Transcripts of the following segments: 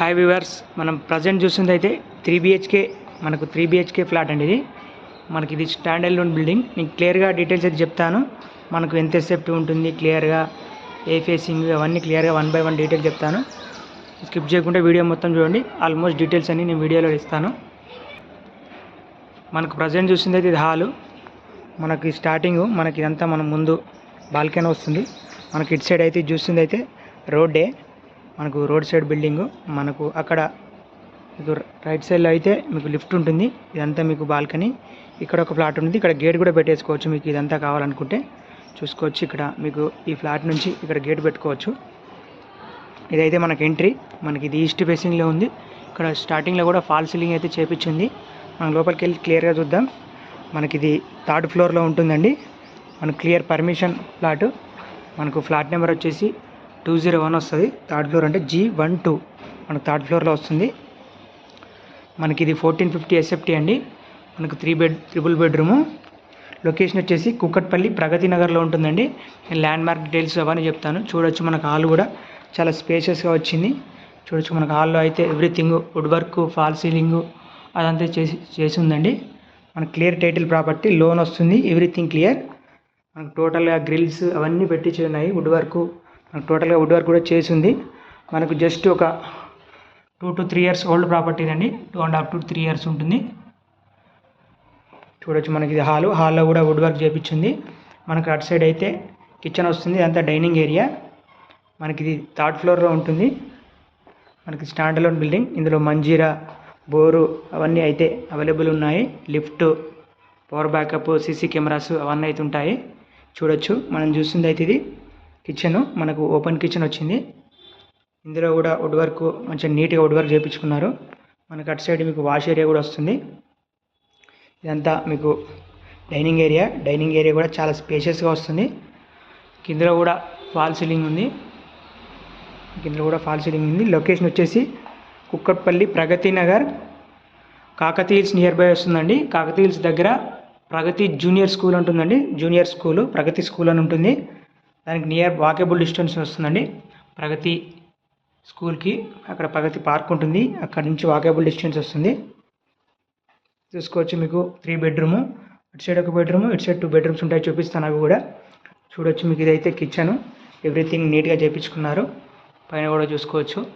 Hi viewers మనం present చూసింది అయితే త్రీ బిహెచ్కే మనకు త్రీ బిహెచ్కే ఫ్లాట్ అండి ఇది. మనకి ఇది స్టాండర్డ్ లోన్ బిల్డింగ్ నేను క్లియర్గా డీటెయిల్స్ అయితే చెప్తాను. మనకు ఎంత సేఫ్టీ ఉంటుంది క్లియర్గా ఏ ఫేసింగ్ అవన్నీ క్లియర్గా వన్ బై వన్ డీటెయిల్ చెప్తాను. స్కిప్ చేయకుండా వీడియో మొత్తం చూడండి. ఆల్మోస్ట్ డీటెయిల్స్ అన్నీ నేను వీడియోలో ఇస్తాను. మనకు ప్రజెంట్ చూసింది అయితే ఇది హాలు. మనకి స్టార్టింగ్ మనకి ఇదంతా మనం ముందు బాల్కనీ వస్తుంది. మనకి ఇటు సైడ్ అయితే చూసింది అయితే రోడ్డే మనకు రోడ్ సైడ్ బిల్డింగు మనకు అక్కడ మీకు రైట్ సైడ్లో అయితే మీకు లిఫ్ట్ ఉంటుంది. ఇదంతా మీకు బాల్కనీ. ఇక్కడ ఒక ఫ్లాట్ ఉంటుంది. ఇక్కడ గేట్ కూడా పెట్టేసుకోవచ్చు మీకు. ఇదంతా కావాలనుకుంటే చూసుకోవచ్చు. ఇక్కడ మీకు ఈ ఫ్లాట్ నుంచి ఇక్కడ గేట్ పెట్టుకోవచ్చు. ఇదైతే మనకి ఎంట్రీ. మనకి ఇది ఈస్ట్ ఫేసింగ్లో ఉంది. ఇక్కడ స్టార్టింగ్లో కూడా ఫాల్ సీలింగ్ అయితే చేపించింది. మనం లోపలికి వెళ్ళి క్లియర్గా చూద్దాం. మనకి ఇది థర్డ్ ఫ్లోర్లో ఉంటుందండి. మనకు క్లియర్ పర్మిషన్ ఫ్లాట్ మనకు ఫ్లాట్ నెంబర్ వచ్చేసి టూ జీరో వన్ వస్తుంది. థర్డ్ ఫ్లోర్ అంటే జీ వన్ టూ మనకు థర్డ్ ఫ్లోర్లో వస్తుంది. మనకి ఇది ఫోర్టీన్ ఫిఫ్టీ ఎస్ఎఫ్టీ అండి. మనకు three bed triple bedroom. Location వచ్చేసి కుక్కట్పల్లి ప్రగతి నగర్లో ఉంటుందండి. నేను ల్యాండ్ మార్క్ డీటెయిల్స్ అవన్నీ చెప్తాను. చూడొచ్చు మనకు హాల్ కూడా. చాలా స్పేషియస్గా వచ్చింది. చూడొచ్చు మనకు హాల్లో అయితే everything wood work false ceiling అదంతా చేసి చేసి ఉందండి. మనకు క్లియర్ టైటిల్ ప్రాపర్టీ లోన్ వస్తుంది. Everything clear. మనకు టోటల్గా గ్రిల్స్ అవన్నీ పెట్టించి ఉన్నాయి. వుడ్ వర్క్ టోటల్గా వుడ్ వర్క్ కూడా చేసింది. మనకు జస్ట్ ఒక two to three years old property అండి two and half to three years ఉంటుంది. చూడొచ్చు మనకి ఇది హాలు. హాల్లో కూడా వుడ్ వర్క్ చేపించింది. మనకు అటు సైడ్ అయితే కిచెన్ వస్తుంది. అంతా డైనింగ్ ఏరియా. మనకి ఇది థర్డ్ ఫ్లోర్లో ఉంటుంది. మనకి స్టాండ్ అలోన్ బిల్డింగ్. ఇందులో మంజీరా బోరు అవన్నీ అయితే అవైలబుల్ ఉన్నాయి. Lift power backup CC cameras అవన్నీ అయితే ఉంటాయి. చూడొచ్చు. మనం చూస్తుంది అయితే ఇది. కిచెన్ మనకు ఓపెన్ కిచెన్ వచ్చింది. ఇందులో కూడా వుడ్ వర్క్ మంచిగా నీట్గా వుడ్ వర్క్ చేయించుకున్నారు మనకు అటు సైడ్ మీకు వాష్ ఏరియా కూడా వస్తుంది. ఇదంతా మీకు డైనింగ్ ఏరియా డైనింగ్ ఏరియా కూడా చాలా స్పేషియస్గా వస్తుంది. కిందలో కూడా ఫాల్ సీలింగ్ ఉంది. కిందలో కూడా ఫాల్ సీలింగ్ ఉంది. లొకేషన్ వచ్చేసి Kukatpally Pragathi Nagar. Kakati hills near by వస్తుందండి. కాకతీ హిల్స్ దగ్గర ప్రగతి జూనియర్ స్కూల్ ఉంటుందండి జూనియర్ స్కూల్ ప్రగతి స్కూల్ అని ఉంటుంది. దానికి నియర్ వాకేబుల్ డిస్టెన్స్ వస్తుందండి. ప్రగతి స్కూల్కి అక్కడ ప్రగతి పార్క్ ఉంటుంది. అక్కడ నుంచి వాకేబుల్ డిస్టెన్స్ వస్తుంది. చూసుకోవచ్చు మీకు త్రీ బెడ్రూము. ఇటు సైడ్ ఒక బెడ్రూమ్ ఇటు సైడ్ టూ బెడ్రూమ్స్ ఉంటాయి చూపిస్తాను అవి కూడా. చూడొచ్చు మీకు ఇదైతే కిచెన్. ఎవ్రీథింగ్ నీట్గా చేయించుకున్నారు పైన కూడా చూసుకోవచ్చు.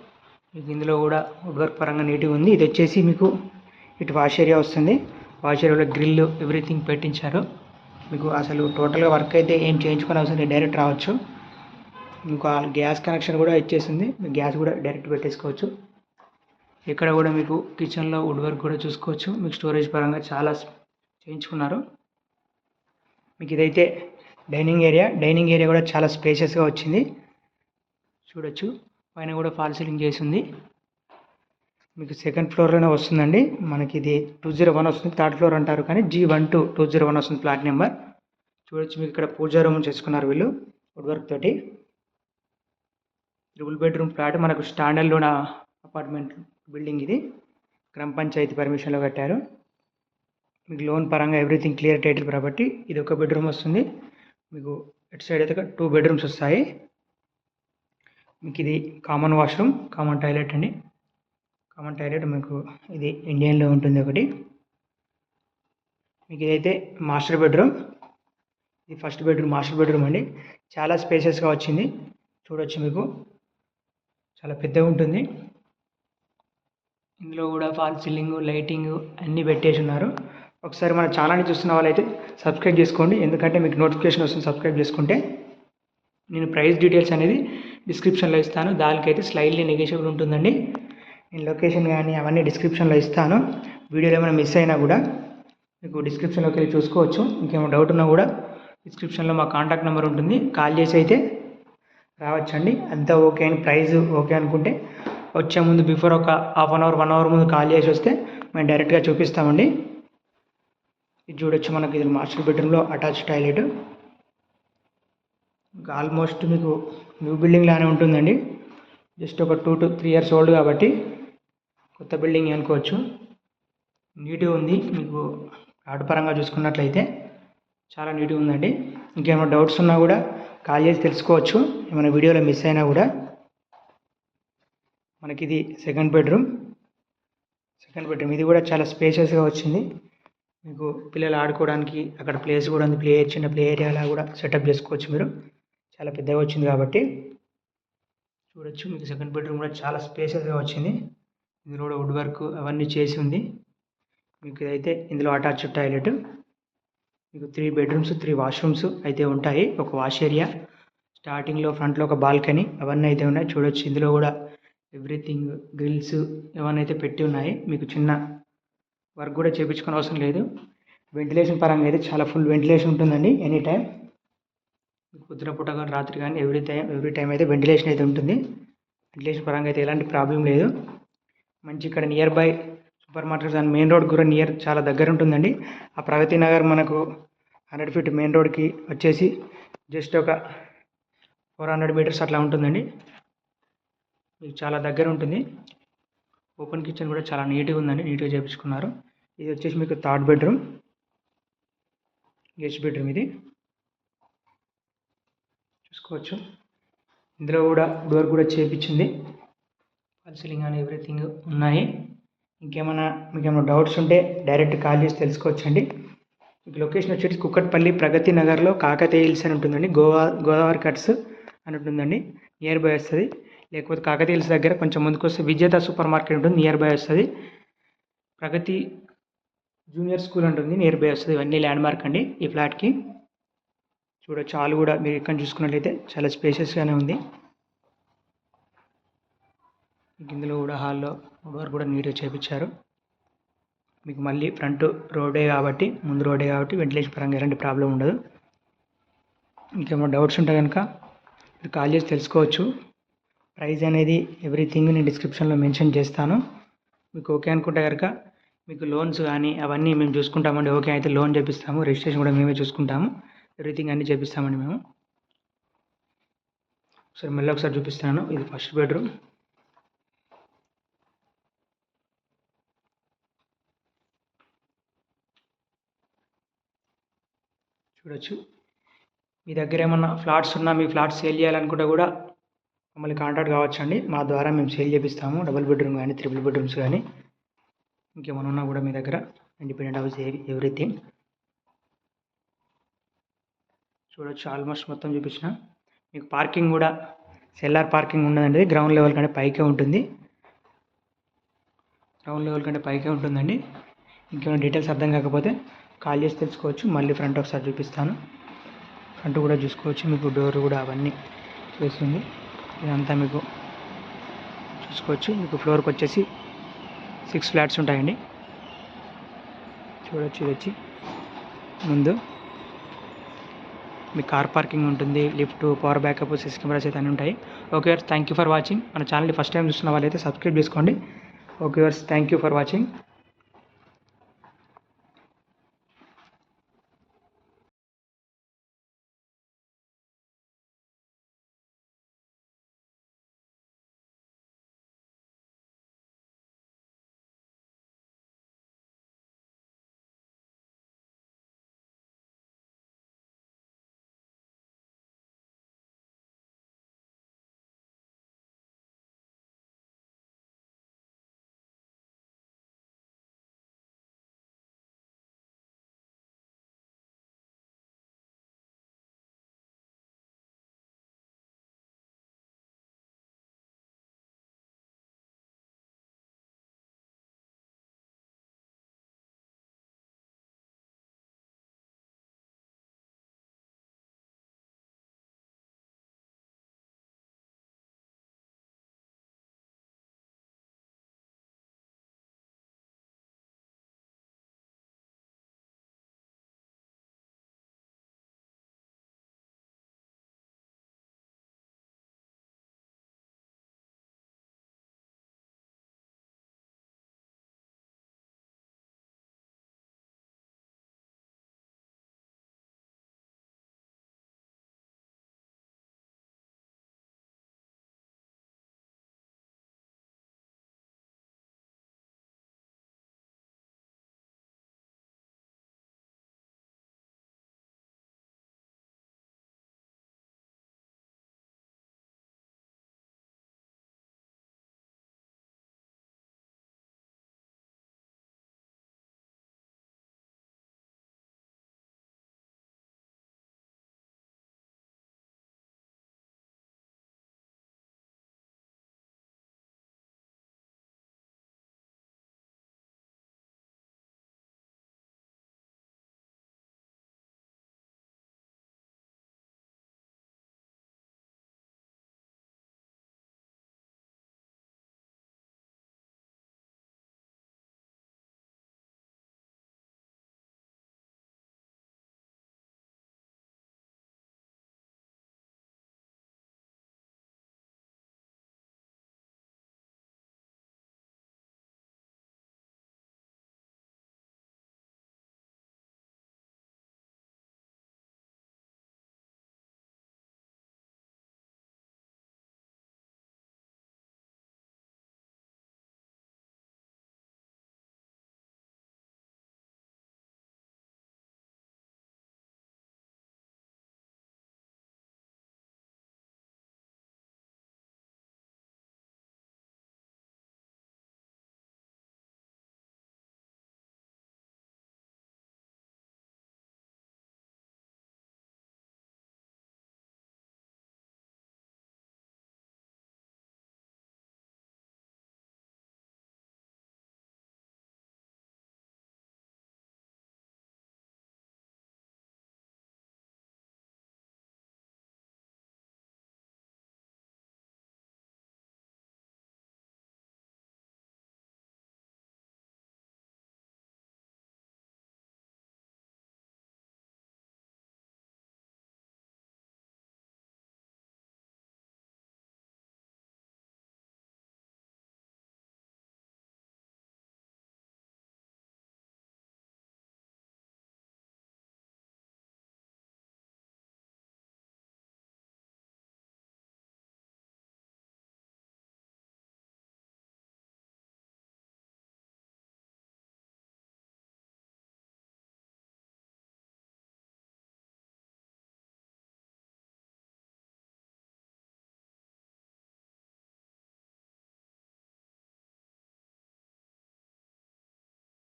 మీకు ఇందులో కూడా వుడ్ వర్క్ పరంగా నీట్గా ఉంది. ఇది వచ్చేసి మీకు ఇటు వాష్ ఏరియా వస్తుంది. వాష్ ఏరియాలో గ్రిల్ ఎవ్రీథింగ్ పెట్టించారు. మీకు అసలు టోటల్గా వర్క్ అయితే ఏం చేయించుకునే అవసరం లేదు డైరెక్ట్ రావచ్చు. మీకు ఆ గ్యాస్ కనెక్షన్ కూడా ఇచ్చేసింది. గ్యాస్ కూడా డైరెక్ట్ పెట్టేసుకోవచ్చు. ఇక్కడ కూడా మీకు కిచెన్లో వుడ్ వర్క్ కూడా చూసుకోవచ్చు. మీకు స్టోరేజ్ పరంగా చాలా చేయించుకున్నారు. మీకు ఇదైతే డైనింగ్ ఏరియా. డైనింగ్ ఏరియా కూడా చాలా స్పేషియస్గా వచ్చింది. చూడొచ్చు. పైన కూడా ఫాల్ సీలింగ్ చేసి ఉంది. మీకు సెకండ్ ఫ్లోర్లోనే వస్తుందండి. మనకి ఇది టూ జీరో వన్ వస్తుంది. థర్డ్ ఫ్లోర్ అంటారు కానీ G one two two zero one వస్తుంది ఫ్లాట్ నెంబర్ చూడొచ్చు మీకు ఇక్కడ పూజా రూమ్ చేసుకున్నారు వీళ్ళు వుడ్ వర్క్ తోటి త్రిబుల్ బెడ్రూమ్ ఫ్లాట్ మనకు స్టాండర్డ్లోన అపార్ట్మెంట్ బిల్డింగ్ ఇది. గ్రామ పంచాయతీ పర్మిషన్లో కట్టారు. మీకు లోన్ పరంగా ఎవ్రీథింగ్ క్లియర్ టైటిల్ కాబట్టి ఇది ఒక బెడ్రూమ్ వస్తుంది. మీకు ఇటు సైడ్ అయితే టూ బెడ్రూమ్స్ వస్తాయి. మీకు ఇది కామన్ వాష్రూమ్ కామన్ టాయిలెట్ అండి. కామన్ టాయిలెట్ మీకు ఇది ఇండియన్లో ఉంటుంది ఒకటి. మీకు ఇదైతే మాస్టర్ బెడ్రూమ్ ఇది ఫస్ట్ బెడ్రూమ్ మాస్టర్ బెడ్రూమ్ అండి. చాలా స్పేసెస్గా వచ్చింది. చూడొచ్చు మీకు. చాలా పెద్దగా ఉంటుంది. ఇందులో కూడా ఫాల్ సీలింగ్ లైటింగ్ అన్నీ పెట్టేసి ఉన్నారు. ఒకసారి మన ఛానల్ని చూస్తున్న వాళ్ళైతే సబ్స్క్రైబ్ చేసుకోండి. ఎందుకంటే మీకు నోటిఫికేషన్ వస్తుంది సబ్స్క్రైబ్ చేసుకుంటే. నేను ప్రైస్ డీటెయిల్స్ అనేది డిస్క్రిప్షన్లో ఇస్తాను. దానికైతే స్లైడ్లీ నెగేషియబుల్ ఉంటుందండి. నేను లొకేషన్ కానీ అవన్నీ డిస్క్రిప్షన్లో ఇస్తాను. వీడియోలో ఏమైనా మిస్ అయినా కూడా మీకు డిస్క్రిప్షన్లోకి వెళ్ళి చూసుకోవచ్చు. ఇంకేమైనా డౌట్ ఉన్నా కూడా డిస్క్రిప్షన్లో మా కాంటాక్ట్ నెంబర్ ఉంటుంది. కాల్ చేసి అయితే రావచ్చండి. అంతా ఓకే అని ప్రైస్ ఓకే అనుకుంటే వచ్చే ముందు బిఫోర్ ఒక half an hour one hour ముందు కాల్ చేసి వస్తే మేము డైరెక్ట్గా చూపిస్తామండి. ఇది చూడొచ్చు మనకి ఇది మాస్టర్ బెడ్రూమ్లో అటాచ్ టాయిలెట్ ఆల్మోస్ట్ మీకు న్యూ బిల్డింగ్ లానే ఉంటుందండి. జస్ట్ ఒక two to three years old కాబట్టి కొత్త బిల్డింగ్ అనుకోవచ్చు నీట్గా ఉంది. మీకు ఆర్ట్ పరంగా చూసుకున్నట్లయితే చాలా నీట్గా ఉందండి. ఇంకేమైనా డౌట్స్ ఉన్నా కూడా కాల్ చేసి తెలుసుకోవచ్చు. ఏమైనా వీడియోలో మిస్ అయినా కూడా. మనకి ఇది సెకండ్ బెడ్రూమ్. Second bedroom. ఇది కూడా చాలా స్పేషియస్గా వచ్చింది. మీకు పిల్లలు ఆడుకోవడానికి అక్కడ ప్లేస్ కూడా ఉంది. ప్లే చిన్న ప్లే ఏరియాలా కూడా సెటప్ చేసుకోవచ్చు మీరు. చాలా పెద్దగా వచ్చింది కాబట్టి చూడొచ్చు. మీకు సెకండ్ బెడ్రూమ్ కూడా చాలా స్పేషియస్గా వచ్చింది. ఇందులో కూడా వుడ్ వర్క్ అవన్నీ చేసి ఉంది. మీకు ఇదైతే ఇందులో అటాచ్డ్ టాయిలెట్. మీకు త్రీ బెడ్రూమ్స్ త్రీ వాష్రూమ్స్ అయితే ఉంటాయి. ఒక వాష్ ఏరియా స్టార్టింగ్లో ఫ్రంట్లో ఒక బాల్కనీ అవన్నీ అయితే ఉన్నాయి. చూడొచ్చు. ఇందులో కూడా ఎవ్రీథింగ్ గ్రిల్స్ ఇవన్నీ అయితే పెట్టి ఉన్నాయి. మీకు చిన్న వర్క్ కూడా చేయించుకోని అవసరం లేదు. వెంటిలేషన్ పరంగా అయితే చాలా ఫుల్ వెంటిలేషన్ ఉంటుందండి ఎనీ టైం. పొద్దున పూట కానీ రాత్రి కానీ ఎవ్రీ టైం ఎవ్రీ టైం అయితే వెంటిలేషన్ అయితే ఉంటుంది. వెంటిలేషన్ పరంగా అయితే ఎలాంటి ప్రాబ్లం లేదు. మంచి ఇక్కడ nearby supermarkets and main road కూడా నియర్ చాలా దగ్గర ఉంటుందండి. ఆ ప్రగతి నగర్ మనకు హండ్రెడ్ ఫీట్ మెయిన్ రోడ్కి వచ్చేసి జస్ట్ ఒక ఫోర్ హండ్రెడ్ మీటర్స్ అట్లా ఉంటుందండి. మీకు చాలా దగ్గర ఉంటుంది. ఓపెన్ కిచెన్ కూడా చాలా నీట్గా ఉందండి నీట్గా చేపించుకున్నారు. ఇది వచ్చేసి మీకు థర్డ్ బెడ్రూమ్ గెస్ట్ బెడ్రూమ్ ఇది. చూసుకోవచ్చు. ఇందులో కూడా డోర్ కూడా చేపించింది. ఫాల్ అని ఎవ్రీథింగ్ ఉన్నాయి. ఇంకేమైనా మీకు ఏమైనా డౌట్స్ ఉంటే డైరెక్ట్ కాల్ చేసి తెలుసుకోవచ్చండి. మీకు లొకేషన్ వచ్చేసి కుక్కట్పల్లి ప్రగతి నగర్లో కాకతీయ హిల్స్ అని ఉంటుందండి. గోవా గోదావరి కట్స్ అని ఉంటుందండి. నియర్ బై వస్తుంది. లేకపోతే కాకతీయ హిల్స్ దగ్గర కొంచెం ముందుకు వస్తే విజేత సూపర్ మార్కెట్ ఉంటుంది. నియర్ బై వస్తుంది. ప్రగతి జూనియర్ స్కూల్ ఉంటుంది. నియర్ బై వస్తుంది. ఇవన్నీ ల్యాండ్ మార్క్ అండి ఈ ఫ్లాట్కి చూడొచ్చు. హాల్ కూడా మీరు ఇక్కడ చూసుకున్నట్లయితే చాలా స్పేషియస్గానే ఉంది. మీకు ఇందులో కూడా హాల్లో వర్క్ కూడా నీట్గా చేపించారు. మీకు మళ్ళీ ఫ్రంట్ రోడే కాబట్టి ముందు రోడే కాబట్టి వెంటిలేషన్ పరంగా ఎలాంటి ప్రాబ్లం ఉండదు. ఇంకేమో డౌట్స్ ఉంటే కనుక మీరు కాల్ చేసి తెలుసుకోవచ్చు. ప్రైస్ అనేది ఎవ్రీథింగ్ నేను డిస్క్రిప్షన్లో మెన్షన్ చేస్తాను. మీకు ఓకే అనుకుంటే కనుక మీకు లోన్స్ కానీ అవన్నీ మేము చూసుకుంటామండి. ఓకే అయితే లోన్ చేపిస్తాము. రిజిస్ట్రేషన్ కూడా మేమే చూసుకుంటాము. ఎవ్రీథింగ్ అన్నీ చేపిస్తామండి మేము. సరే మళ్ళీ ఒకసారి చూపిస్తాను. ఇది ఫస్ట్ బెడ్రూమ్. చూడొచ్చు. మీ దగ్గర ఏమన్నా ఫ్లాట్స్ ఉన్నా మీ ఫ్లాట్స్ సేల్ చేయాలనుకుంటే కూడా మమ్మల్ని కాంటాక్ట్ కావచ్చు అండి మా ద్వారా మేము సేల్ చేపిస్తాము. డబుల్ బెడ్రూమ్ కానీ త్రిబుల్ బెడ్రూమ్స్ కానీ. ఇంకేమైనా ఉన్నా కూడా మీ దగ్గర. Independent house everything. చూడొచ్చు. ఆల్మోస్ట్ మొత్తం చూపించిన. మీకు పార్కింగ్ కూడా సెల్లార్ పార్కింగ్ ఉండదండి గ్రౌండ్ లెవెల్ కంటే పైకే ఉంటుంది. గ్రౌండ్ లెవెల్ కంటే పైకే ఉంటుందండి. ఇంకేమైనా డీటెయిల్స్ అర్థం కాకపోతే కాల్ చేసి తెలుసుకోవచ్చు. మళ్ళీ ఫ్రంట్ ఒకసారి చూపిస్తాను. ఫ్రంట్ కూడా చూసుకోవచ్చు. మీకు డోర్ కూడా అవన్నీ చేస్తుంది ఇదంతా మీకు చూసుకోవచ్చు. మీకు ఫ్లోర్కి వచ్చేసి సిక్స్ ఫ్లాట్స్ ఉంటాయండి. చూడొచ్చు ఇది వచ్చి. ముందు మీ కార్ పార్కింగ్ ఉంటుంది. Lift power backup system cameras అయితే అన్నీ ఉంటాయి. Okay thank you for watching మన ఛానల్ ఫస్ట్ టైం చూస్తున్న వాళ్ళైతే సబ్స్క్రైబ్ చేసుకోండి. Okay thank you for watching